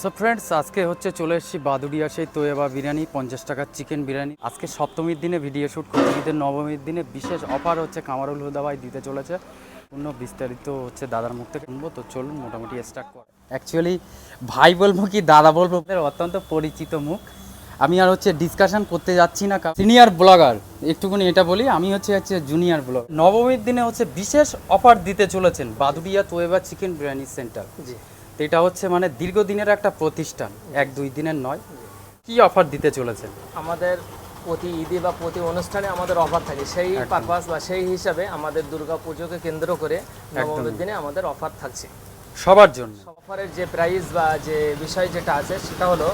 So friends আজকে হচ্ছে চলে এসেছি বাদুড়িয়া সেই তোয়েবা বিরিয়ানি, পঞ্চাশ টাকার চিকেন বিরিয়ানি। আজকে সপ্তমীর দিনে ভিডিও শ্যুট করছি নবমীর দিনে বিশেষ অফার হচ্ছে কামারুল হুদাবাই দিতে চলেছে। পূর্ণ বিস্তারিত হচ্ছে দাদার মুখ থেকে শুনব, তো চলুন মোটামুটি স্টার্ট কর। অ্যাকচুয়ালি ভাই বলব কি, দাদা বলব অত্যন্ত পরিচিত মুখ। আমি আর হচ্ছে ডিসকাশন করতে যাচ্ছি না সিনিয়র ব্লগার একটুকুনি এটা বলি, আমি হচ্ছে হচ্ছে জুনিয়র ব্লগ নবমীর দিনে হচ্ছে বিশেষ অফার দিতে চলেছেন বাদুড়িয়া তোয়েবা চিকেন বিরিয়ানি সেন্টার। জি। তো এটা হচ্ছে মানে দীর্ঘদিনের একটা প্রতিষ্ঠান এক দুই দিনের নয়। কি অফার দিতে চলেছেন? আমাদের প্রতি ঈদে বা প্রতি অনুষ্ঠানে আমাদের অফার থাকে। সেই পারপাস বা সেই হিসাবে আমাদের দুর্গা পুজোকে কেন্দ্র করে নবমীর দিনে আমাদের অফার থাকছে। সবার জন্য? অফারের যে প্রাইস বা যে বিষয় যেটা আছে সেটা হলো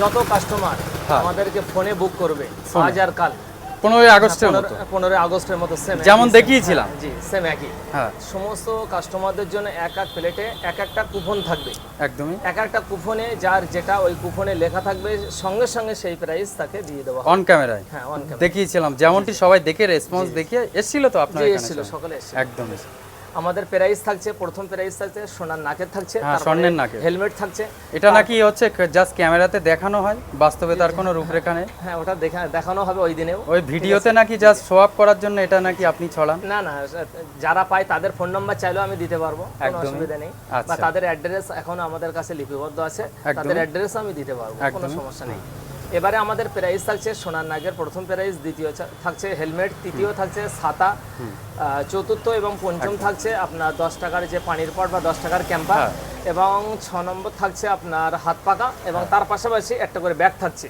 যত কাস্টমার হ্যাঁ। আমাদেরকে ফোনে বুক করবে আজ আর কাল। পনেরোই আগস্টের মতো। পনেরোই আগস্টের মতো সেম যেমন দেখিয়েছিলাম। জি সেম একই। হ্যাঁ। সমস্ত কাস্টমারদের জন্য এক এক প্লেটে এক একটা কুপন থাকবে। একদমই। এক একটা কুপনে যার যেটা ওই কুপনে লেখা থাকবে সঙ্গে সঙ্গে সেই প্রাইস তাকে দিয়ে দেওয়া অন ক্যামেরায় হ্যাঁ অন দেখিয়েছিলাম। যেমনটি সবাই দেখে রেসপন্স দেখিয়ে এসেছিল তো আপনার এখানে এসেছিল? সকালে এসেছিল। একদমই। আমাদের প্রাইস থাকছে প্রথম প্রাইস থাকছে সোনার নাকের থাকছে হ্যাঁ, স্বর্ণের নাকের। হেলমেট থাকছে। এটা নাকি হচ্ছে জাস্ট ক্যামেরাতে দেখানো হয় বাস্তবে তার কোনো রূপরেখা নেই? হ্যাঁ ওটা দেখা দেখানো হবে ওই দিনেও। ওই ভিডিওতে নাকি জাস্ট শো আপ করার জন্য এটা নাকি আপনি ছড়ান? না না যারা পায় তাদের ফোন নাম্বার চাইলেও আমি দিতে পারব কোনো। অসুবিধা নেই। বা আচ্ছা। তাদের অ্যাড্রেস এখন আমাদের কাছে লিপিবদ্ধ আছে তাদের অ্যাড্রেস আমি দিতে পারব কোনো সমস্যা নেই। এবারে আমাদের প্রাইস থাকছে সোনার নাগের প্রথম প্রাইস দ্বিতীয় থাকছে হেলমেট তৃতীয় থাকছে ছাতা চতুর্থ এবং পঞ্চম থাকছে আপনার দশ টাকার যে পানির পট বা দশ টাকার ক্যাম্পার হ্যাঁ। এবং ছ নম্বর থাকছে আপনার হাত পাকা এবং তার পাশাপাশি একটা করে ব্যাগ থাকছে।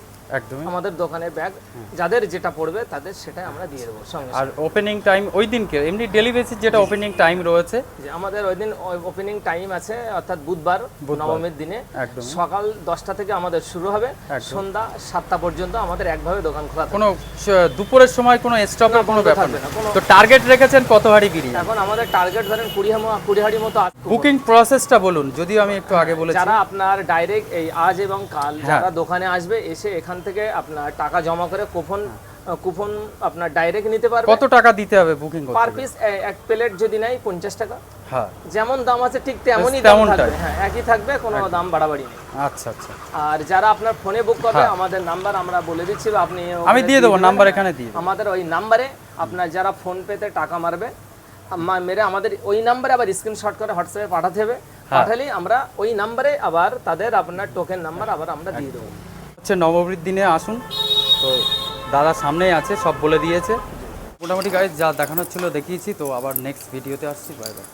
আমাদের দোকানের ব্যাগ যাদের যেটা পড়বে তাদের সেটাই আমরা দিয়ে দেবো সঙ্গে আর ওপেনিং টাইম ওই দিনকে এমনি ডেলি বেসিস যেটা ওপেনিং টাইম রয়েছে। যে আমাদের ওই দিন ওপেনিং টাইম আছে অর্থাৎ বুধবার নবমীর দিনে। সকাল দশটা থেকে আমাদের শুরু হবে সন্ধ্যা সাতটা পর্যন্ত আমাদের একভাবে দোকান খোলা কোনো দুপুরের সময় কোনো স্টপের কোনো ব্যাপার না। তো টার্গেট রেখেছেন কত হাড়ি বিরিয়ানি এখন আমাদের টার্গেট ধরেন কুড়ি কুড়ি হাড়ি মতো। বুকিং প্রসেসটা বলুন যদিও আমি একটু আগে বলেছি। যারা আপনার ডাইরেক্ট এই আজ এবং কাল হ্যাঁ। যারা দোকানে আসবে এসে এখান থেকে আপনার টাকা জমা করে কুপন কুপন আপনার ডাইরেক্ট নিতে পারবে। কত টাকা দিতে হবে বুকিং করতে পার পিস এক প্লেট যদি নেয় পঞ্চাশ টাকা। হ্যাঁ। যেমন দাম আছে ঠিক তেমনই দাম থাকবে। হ্যাঁ একই থাকবে কোনো দাম বাড়াবাড়ি নেই। আচ্ছা আচ্ছা। আর যারা আপনার ফোনে বুক করবে আমাদের নাম্বার আমরা বলে দিচ্ছি আপনি হ্যাঁ। আমি দিয়ে দেবো নাম্বার এখানে দিয়ে আমাদের ওই নাম্বারে আপনার যারা ফোন পেতে টাকা মারবে মেরে আমাদের ওই নাম্বারে আবার স্ক্রিনশট করে হোয়াটসঅ্যাপে পাঠাতে হবে। হ্যাঁ। পাঠালেই আমরা ওই নাম্বারে আবার তাদের আপনার টোকেন নাম্বার আবার আমরা দিয়ে দেবো। হচ্ছে নবমীর দিনে আসুন। তো দাদা সামনেই আছে, সব বলে দিয়েছে। মোটামুটি গাড়ি যা দেখানোর ছিল দেখিয়েছি, তো আবার নেক্সট ভিডিওতে আসছি। Bye bye